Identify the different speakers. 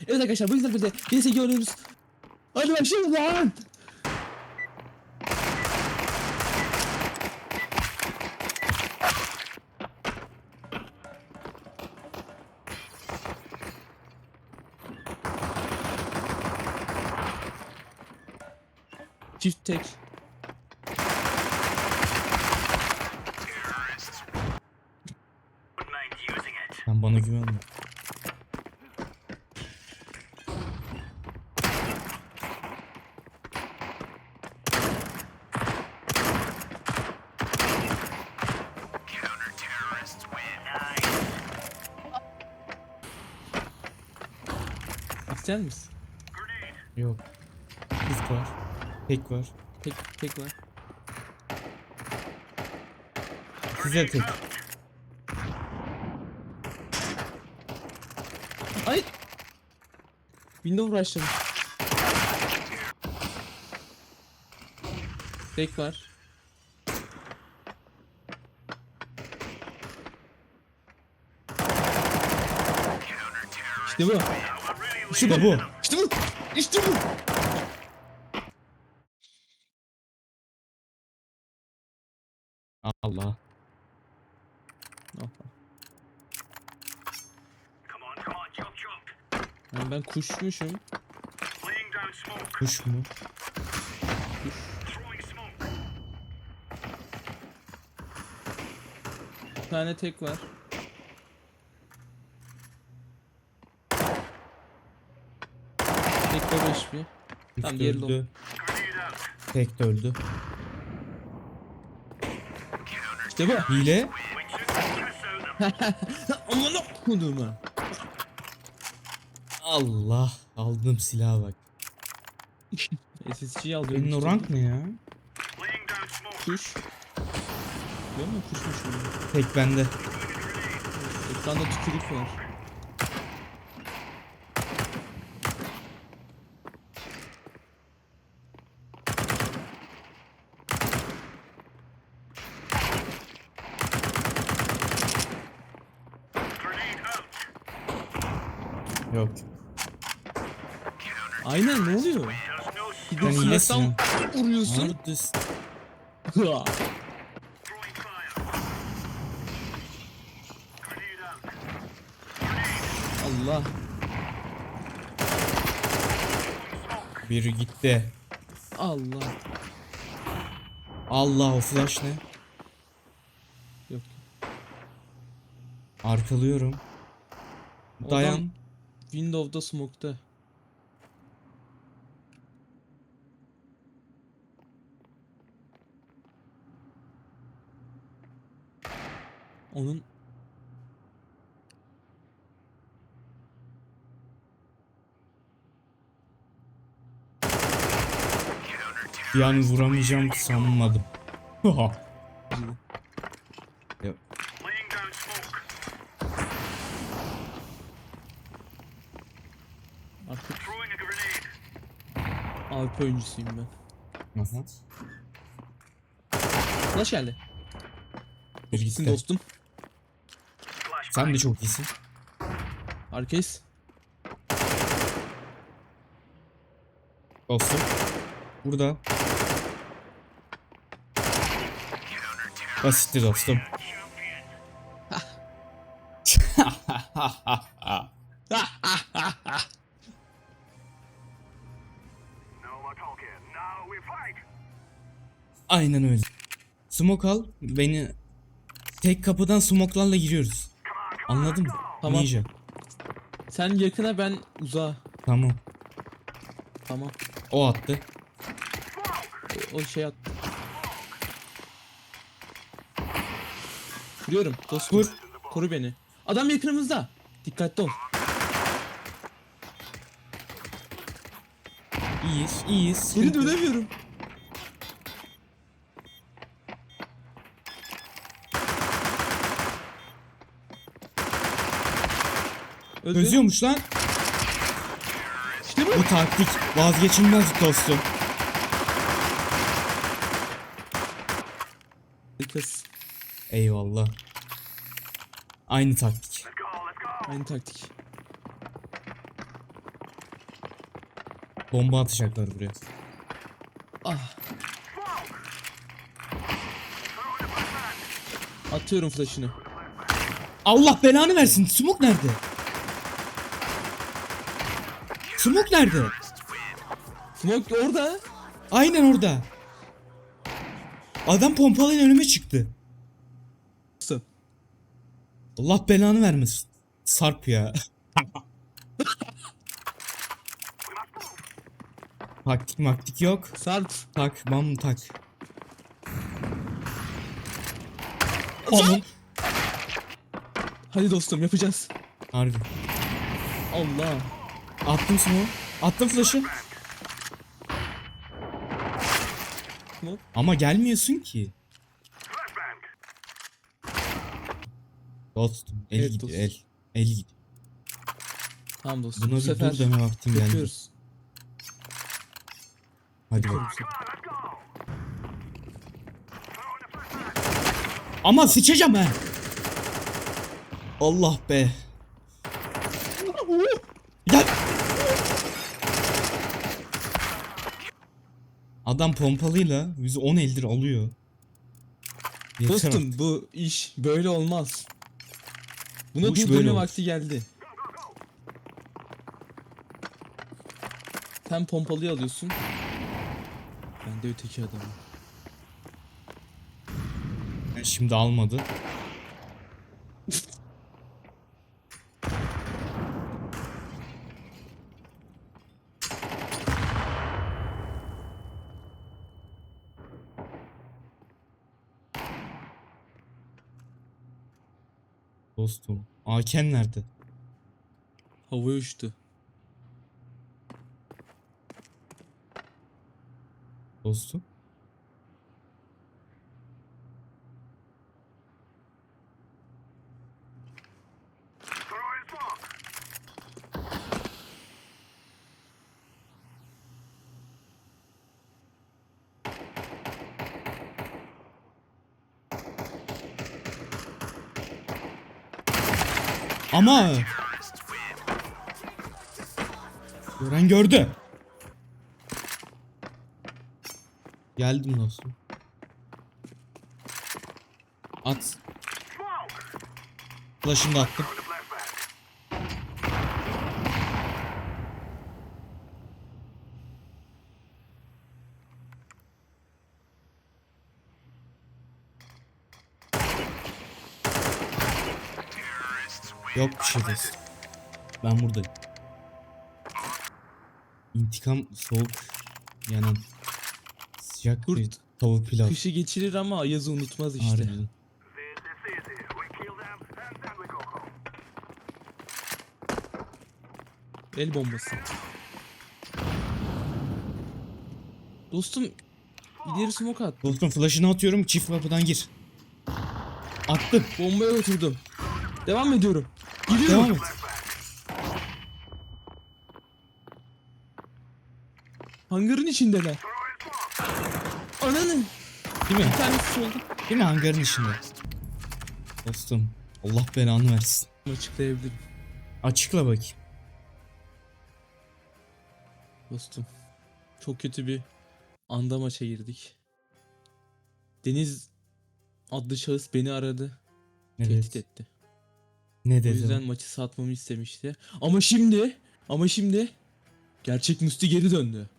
Speaker 1: Evet arkadaşlar bu yüzden birlikte CSGO oynuyoruz. Hadi başlayalım lan. Çift tek.
Speaker 2: Sen bana güvenme.
Speaker 1: İster misin?
Speaker 2: Yok. Kız var. Tek var.
Speaker 1: Tek tek var.
Speaker 2: Güzel tek.
Speaker 1: Ay. Window rush'ladım. Tek var. İşte bu.
Speaker 2: İşte bu.
Speaker 1: İşte bu. İşte bu.
Speaker 2: Allah.
Speaker 1: Yani ben kuşmuşum.
Speaker 2: Kuş mu?
Speaker 1: Bir tane tek var. Tek de 5 bir.
Speaker 2: Üst
Speaker 1: diğeri de
Speaker 2: öldü. Tek de öldü.
Speaker 1: İşte bu.
Speaker 2: Hile.
Speaker 1: Aman okudum
Speaker 2: Allah. Aldım silaha bak.
Speaker 1: SSG'yi alıyorum.
Speaker 2: Senin o rank ne ya?
Speaker 1: Kuş. Biliyor musun kuşmuş?
Speaker 2: Tek bende.
Speaker 1: Ekranda tükürük var.
Speaker 2: Yok.
Speaker 1: Aynen ne oluyor? Gidiyorsun
Speaker 2: hilesin.
Speaker 1: tam vuruyorsun. Allah.
Speaker 2: Biri gitti.
Speaker 1: Allah.
Speaker 2: Allah o flash ne?
Speaker 1: Yok.
Speaker 2: Arkalıyorum.
Speaker 1: Adam
Speaker 2: Dayan.
Speaker 1: Windows'da smoke'ta. Onun
Speaker 2: Yani vuramayacağım sanmadım. Yok.
Speaker 1: Artık AWP oyuncusuyum ben.
Speaker 2: Aha.
Speaker 1: Flash geldi.
Speaker 2: Bir
Speaker 1: Gitsin
Speaker 2: gitti.
Speaker 1: dostum.
Speaker 2: Sen de çok iyisin.
Speaker 1: Arkayız.
Speaker 2: Dostum. Burada. Basitti dostum. Aynen öyle. Smoke al. Beni tek kapıdan smoke'larla giriyoruz. Anladın mı?
Speaker 1: Tamam.
Speaker 2: Ninja.
Speaker 1: Sen yakına ben uzağa.
Speaker 2: Tamam.
Speaker 1: Tamam.
Speaker 2: O attı.
Speaker 1: O, o şey at. Kuruyorum dostum.
Speaker 2: Vur.
Speaker 1: Koru beni. Adam yakınımızda. Dikkatli ol.
Speaker 2: İyiyiz, iyiyiz.
Speaker 1: Geri dönemiyorum. Öldü.
Speaker 2: Çözüyormuş lan.
Speaker 1: İşte bu.
Speaker 2: Bu taktik vazgeçilmez dostum.
Speaker 1: Harikasın.
Speaker 2: Eyvallah. Aynı taktik.
Speaker 1: Aynı taktik.
Speaker 2: Bomba atacaklar buraya.
Speaker 1: Ah. Atıyorum flash'ını.
Speaker 2: Allah belanı versin. Smoke nerede? Smoke nerede?
Speaker 1: Smoke orada.
Speaker 2: Aynen orada. Adam pompalıyla önüme çıktı.
Speaker 1: Dostum.
Speaker 2: Allah belanı vermesin. Sarp ya. Taktik maktik yok.
Speaker 1: Sarp.
Speaker 2: Tak bam tak. Onun.
Speaker 1: Hadi dostum yapacağız.
Speaker 2: Harbi.
Speaker 1: Allah.
Speaker 2: Attım smoke. Attım flash'ı.
Speaker 1: Smoke.
Speaker 2: Ama gelmiyorsun ki. Dostum el
Speaker 1: Evet
Speaker 2: gidiyor
Speaker 1: dostum.
Speaker 2: el. El gidiyor.
Speaker 1: Tamam dostum.
Speaker 2: Buna
Speaker 1: Bu
Speaker 2: bir
Speaker 1: sefer
Speaker 2: dur deme vaktim geldi.
Speaker 1: yapıyoruz.
Speaker 2: Hadi
Speaker 1: Yapıyorum
Speaker 2: bak.
Speaker 1: seni.
Speaker 2: Ama sıçacağım ha. Allah be. Gel. Adam pompalıyla bizi 10 eldir alıyor. Yeter artık.
Speaker 1: Dostum bu iş böyle olmaz. Buna
Speaker 2: Bu iş
Speaker 1: dur
Speaker 2: böyle
Speaker 1: deme
Speaker 2: olur.
Speaker 1: vakti geldi. Sen pompalıyı alıyorsun. Ben de öteki adamım.
Speaker 2: Şimdi almadı. Dostum, Aken nerede?
Speaker 1: Havaya uçtu.
Speaker 2: Dostum. Ama Gören gördü. Geldim dostum. At. Flash'ını da attım. Yok bir şey dostum. Ben buradayım. İntikam soğuk yanan sıcak bir
Speaker 1: Kurt.
Speaker 2: tavuk pilav.
Speaker 1: Kışı geçirir ama Ayaz'ı unutmaz işte.
Speaker 2: Harbiden.
Speaker 1: El bombası. Dostum ileri smoke at.
Speaker 2: Dostum flash'ını atıyorum çift kapıdan gir. Attım.
Speaker 1: Bombaya oturdum. Devam ediyorum. Giriyorum.
Speaker 2: Devam et.
Speaker 1: Hangarın içindeler. Ananı.
Speaker 2: Değil mi?
Speaker 1: Bir tanesi solda.
Speaker 2: Değil mi hangarın içinde? Dostum Allah belanı versin.
Speaker 1: Açıklayabilirim.
Speaker 2: Açıkla bakayım.
Speaker 1: Dostum. Çok kötü bir anda maça girdik. Deniz adlı şahıs beni aradı. Tehdit
Speaker 2: Evet.
Speaker 1: etti.
Speaker 2: Ne
Speaker 1: O
Speaker 2: dedi?
Speaker 1: yüzden maçı satmamı istemişti. Ama şimdi, ama şimdi gerçek Musti geri döndü.